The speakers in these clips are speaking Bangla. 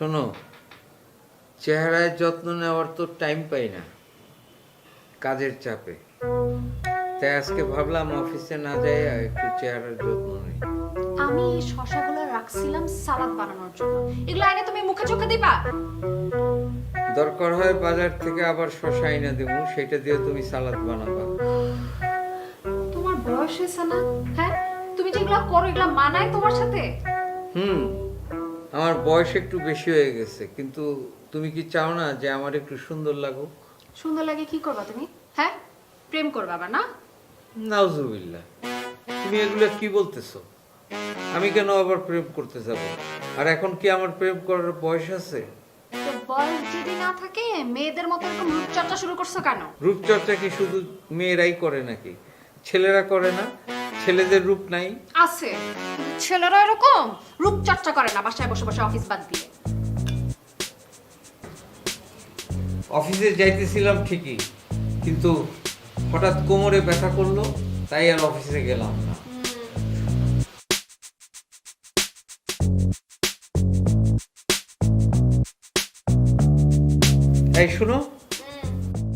শোনো চেহারায় যত্ন নেওয়ার তো টাইম পাই না কাজের চাপে। তাই আজকে ভাবলাম অফিসে না যাই একটু চেহারার যত্ন নেই। আমি এই শশাগুলো রাখছিলাম সালাদ বানানোর জন্য। এগুলো আগে তুমি মুখে চোখে দিবা? দরকার হয় বাজার থেকে আবার শশা এনে দেবো সেটা দিয়ে তুমি সালাদ বানাবা। তোমার বয়স হয়েছে না? হ্যাঁ? তুমি যেগুলো করো এগুলো মানায় তোমার সাথে? হুম। আমার বয়স একটু বেশি হয়ে গেছে কিন্তু তুমি কি চাও না যে আমার একটু সুন্দর লাগুক? সুন্দর লাগে কি করবা তুমি? হ্যাঁ? প্রেম করবা বা না? নাউজুবিল্লাহ। তুমি এগুলো কি বলতেছো? আমি কেন আবার প্রেম করতে যাব? আর এখন কি আমার প্রেম করার বয়স আছে? তো বয়স যদি না থাকে মেয়েদের মতো এরকম রূপচর্চা শুরু করছ কেন? রূপচর্চা কি শুধু মেয়েরাই করে নাকি? ছেলেরা করে না ছেলেদের রূপ নাই। আছে। ছেলেরা এরকম? রূপচর্চা করে না বাসায় বসে বসে অফিস বাদ দিয়ে। অফিসে যাইতেছিলাম ঠিকই কিন্তু হঠাৎ কোমরে ব্যথা করল তাই আর অফিসে গেলাম না। এই শুনো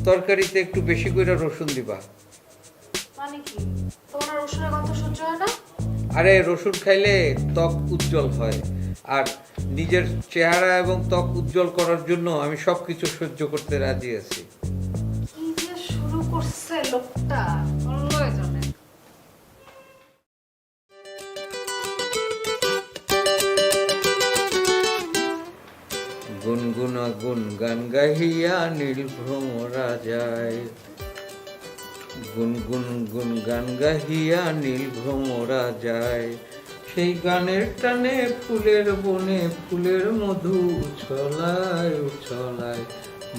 তরকারিতে একটু বেশি করে রসুন দিবা। মানে কি? তোমার রসুনের গন্ধ সহ্য হয় না? আরে রসুন খাইলে ত্বক উজ্জ্বল হয়। আর নিজের চেহারা এবং ত্বক উজ্জ্বল করার জন্য আমি সব কিছু সহ্য করতে রাজি আছি। কি যে শুরু করছে লোকটা? জানে। গুনগুনা গুন গান গাহিয়া নীল ভ্রমরা যায়। গুনগুন গুন গান গাহিয়া নীল ভ্রমরা যায়। সেই গানের টানে ফুলের বনে ফুলের মধু উছলায় উছলায়।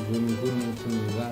গুনগুন গুন গান